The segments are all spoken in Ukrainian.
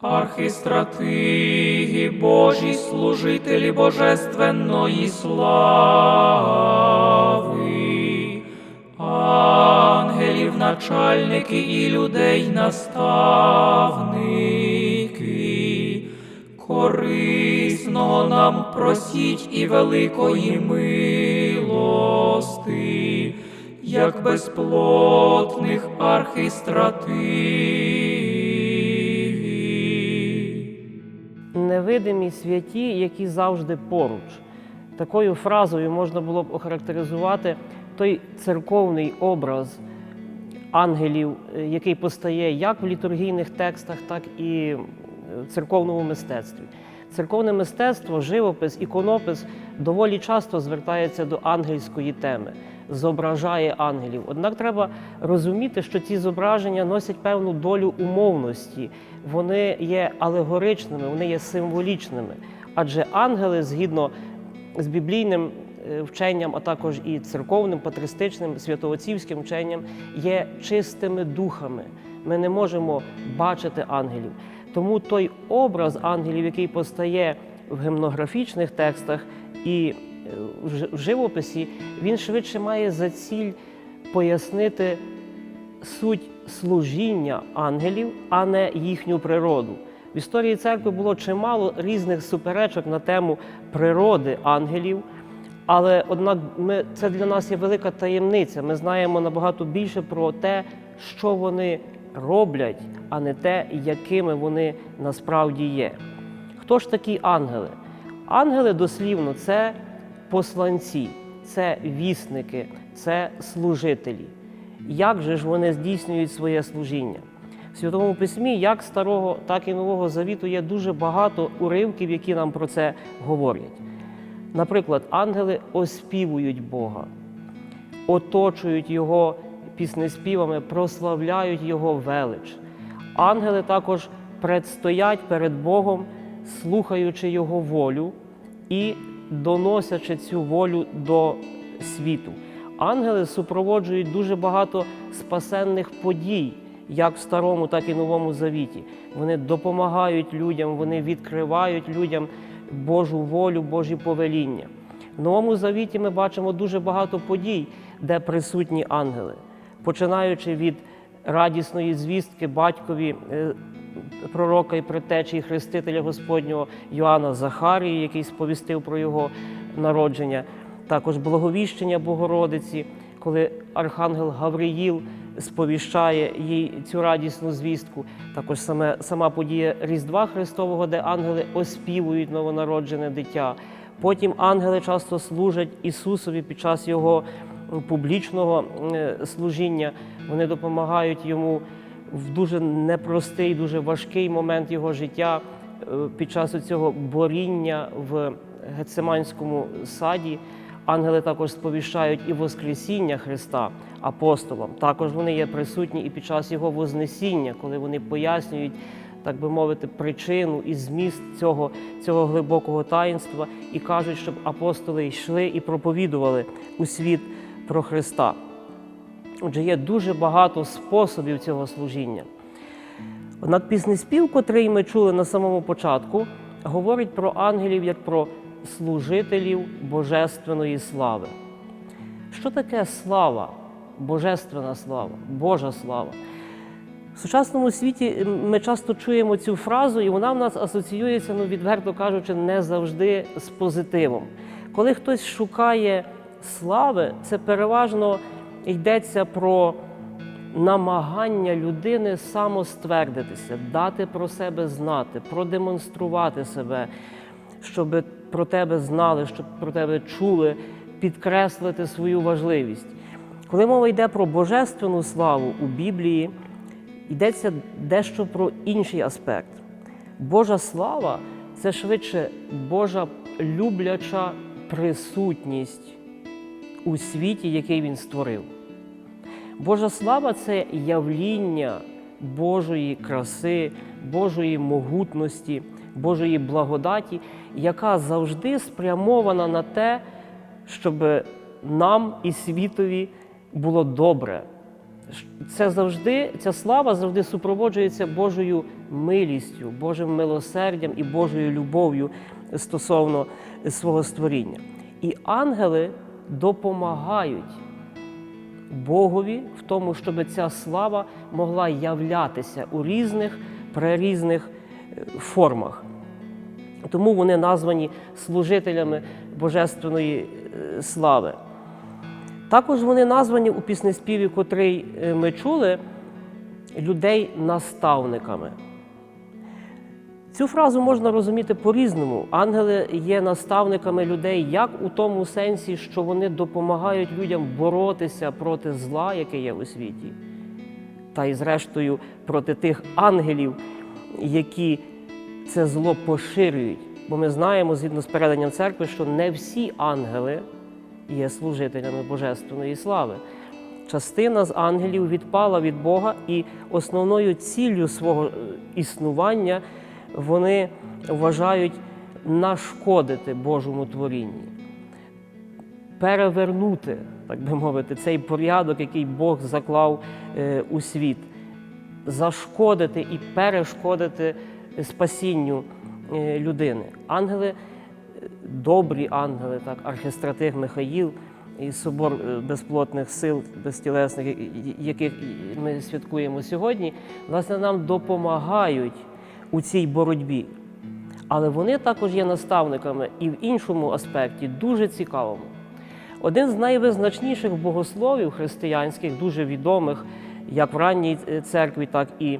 Архистратиги Божі, служителі Божественної слави, ангелів, начальники і людей наставники, корисного нам просіть і великої милости, як безплотних архистратигів. невидимі святі, які завжди поруч. Такою фразою можна було б охарактеризувати той церковний образ ангелів, е, який постає як в літургійних текстах, так і в церковному мистецтві. Церковне мистецтво, живопис, іконопис доволі часто звертається до ангельської теми, зображає ангелів. Однак треба розуміти, що ці зображення носять певну долю умовності, вони є алегоричними, вони є символічними. Адже ангели, згідно з біблійним е, вченням, а також і церковним, патристичним, святоотцівським вченням, є чистими духами. Ми не можемо бачити ангелів. Тому той образ ангелів, який постає в гімнографічних текстах і в живописі, він швидше має за ціль пояснити суть служіння ангелів, а не їхню природу. В історії церкви було чимало різних суперечок на тему природи ангелів. Але однак ми, це для нас є велика таємниця. Ми знаємо набагато більше про те, що вони роблять, а не те, якими вони насправді є. Хто ж такі ангели? Ангели дослівно це посланці, це вісники, це служителі. Як же ж вони здійснюють своє служіння? В Святому Письмі, як Старого, так і Нового Завіту, є дуже багато уривків, які нам про це говорять. Наприклад, ангели оспівують Бога, оточують Його піснеспівами, прославляють Його велич. Ангели також предстоять перед Богом, слухаючи Його волю і доносячи цю волю до світу. Ангели супроводжують дуже багато спасенних подій, як в Старому, так і Новому Завіті. Вони допомагають людям, вони відкривають людям Божу волю, Божі повеління. В Новому Завіті ми бачимо дуже багато подій, де присутні ангели, починаючи від радісної звістки батькові е, пророка і предтечі і хрестителя Господнього Йоанна Захарії, який сповістив про його народження, також благовіщення Богородиці, коли архангел Гавриїл сповіщає їй цю радісну звістку. Також саме сама подія Різдва Христового, де ангели оспівують новонароджене дитя. Потім ангели часто служать Ісусові під час його публічного е, служіння. Вони допомагають йому в дуже непростий, дуже важкий момент його життя е, під час цього боріння в Гецеманському саді. Ангели також сповіщають і Воскресіння Христа апостолам. Також вони є присутні і під час Його Вознесіння, коли вони пояснюють, так би мовити, причину і зміст цього, цього глибокого таїнства і кажуть, щоб апостоли йшли і проповідували у світ про Христа. Отже, є дуже багато способів цього служіння. Однак піснеспів, котрий ми чули на самому початку, говорить про ангелів як про служителів божественної слави. Що таке слава, божественна слава, Божа слава? В сучасному світі ми часто чуємо цю фразу, і вона в нас асоціюється, ну, відверто кажучи, не завжди з позитивом. Коли хтось шукає слави, це переважно йдеться про намагання людини самоствердитися, дати про себе знати, продемонструвати себе, щоб про тебе знали, щоб про тебе чули, підкреслити свою важливість. Коли мова йде про божественну славу у Біблії, йдеться дещо про інший аспект. Божа слава це швидше Божа любляча присутність у світі, який він створив. Божа слава це явління Божої краси, Божої могутності, Божої благодаті, яка завжди спрямована на те, щоб нам і світові було добре. Це завжди, ця слава завжди супроводжується Божою милістю, Божим милосердям і Божою любов'ю стосовно свого створіння. І ангели допомагають Богові в тому, щоб ця слава могла являтися у різних прирізних е, формах. Тому вони названі служителями божественної е, слави. Також вони названі у піснеспіві, котрий е, ми чули, людей наставниками. Цю фразу можна розуміти по-різному. Ангели є наставниками людей як у тому сенсі, що вони допомагають людям боротися проти зла, яке є у світі, та й, зрештою, проти тих ангелів, які це зло поширюють. Бо ми знаємо, згідно з переданням церкви, що не всі ангели є служителями божественної слави. Частина з ангелів відпала від Бога, і основною ціллю свого е, існування вони вважають нашкодити Божому творінні, перевернути, так би мовити, цей порядок, який Бог заклав е, у світ, зашкодити і перешкодити спасінню е, людини. Ангели, добрі ангели, так, архистратиг Михаїл і собор е, безплотних сил, безтілесних, яких ми святкуємо сьогодні, власне, нам допомагають у цій боротьбі. Але вони також є наставниками і в іншому аспекті дуже цікавому. Один з найвизначніших богословів християнських, дуже відомих як в ранній е, церкві, так і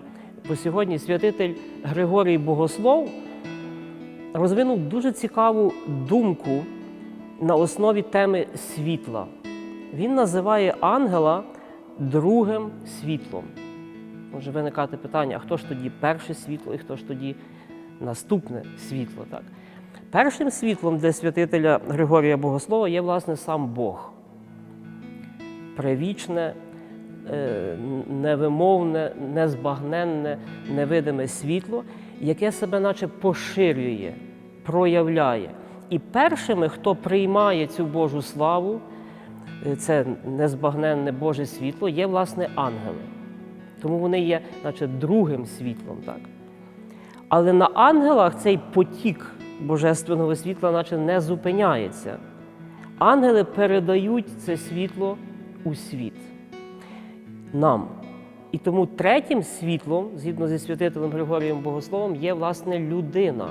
по сьогодні, святитель Григорій Богослов розвинув дуже цікаву думку на основі теми світла. Він називає ангела другим світлом. Може виникати питання, а хто ж тоді перше світло і хто ж тоді наступне світло? Так? Першим світлом для святителя Григорія Богослова є, власне, сам Бог. Привічне, е, невимовне, незбагненне, невидиме світло, яке себе наче поширює, проявляє. І першими, хто приймає цю Божу славу, е, це незбагненне Боже світло, є, власне, ангели. Тому вони є, наче, другим світлом. Так? Але на ангелах цей потік божественного світла, наче не зупиняється. Ангели передають це світло у світ нам. І тому третім світлом, згідно зі святителем Григорієм Богословом, є власне людина.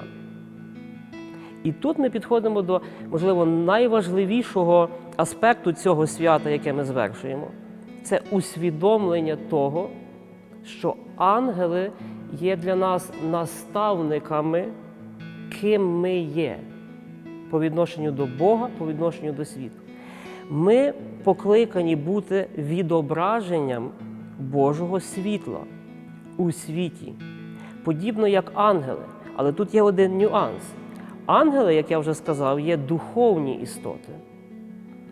І тут ми підходимо до, можливо, найважливішого аспекту цього свята, яке ми звершуємо. Це усвідомлення того, що ангели є для нас наставниками, ким ми є по відношенню до Бога, по відношенню до світу. Ми покликані бути відображенням Божого світла у світі, подібно як ангели. Але тут є один нюанс. Ангели, як я вже сказав, є духовні істоти.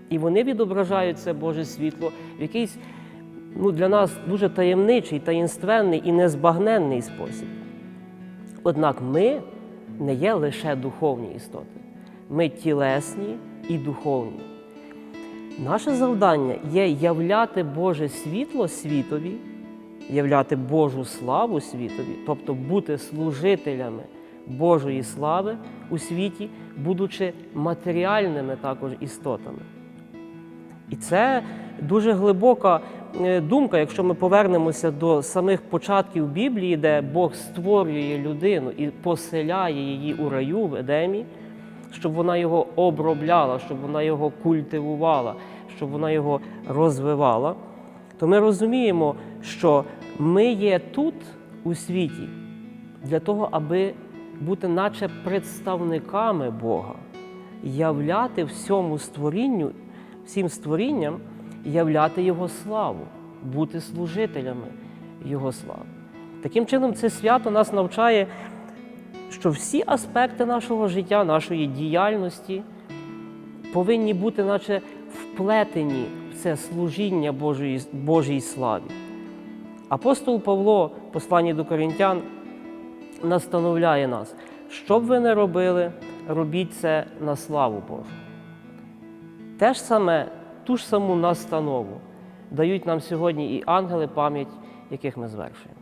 І вони відображають це Боже світло в якийсь ну, для нас дуже таємничий, таїнственний і незбагненний спосіб. Однак ми не є лише духовні істоти, ми тілесні і духовні. Наше завдання є являти Боже світло світові, являти Божу славу світові, тобто бути служителями Божої слави у світі, будучи матеріальними також істотами. І це дуже глибока е, думка, якщо ми повернемося до самих початків Біблії, де Бог створює людину і поселяє її у раю в Едемі, щоб вона його обробляла, щоб вона його культивувала, щоб вона його розвивала, то ми розуміємо, що ми є тут у світі для того, аби бути наче представниками Бога, являти всьому створінню, всім створінням, являти Його славу, бути служителями Його слави. Таким чином, це свято нас навчає, що всі аспекти нашого життя, нашої діяльності повинні бути, наче вплетені в це служіння Божої, Божій славі. Апостол Павло, посланні до Коринтян, настановляє нас, що б ви не робили, робіть це на славу Божу. Те ж саме, ту ж саму настанову дають нам сьогодні і ангели пам'ять, яких ми звершуємо.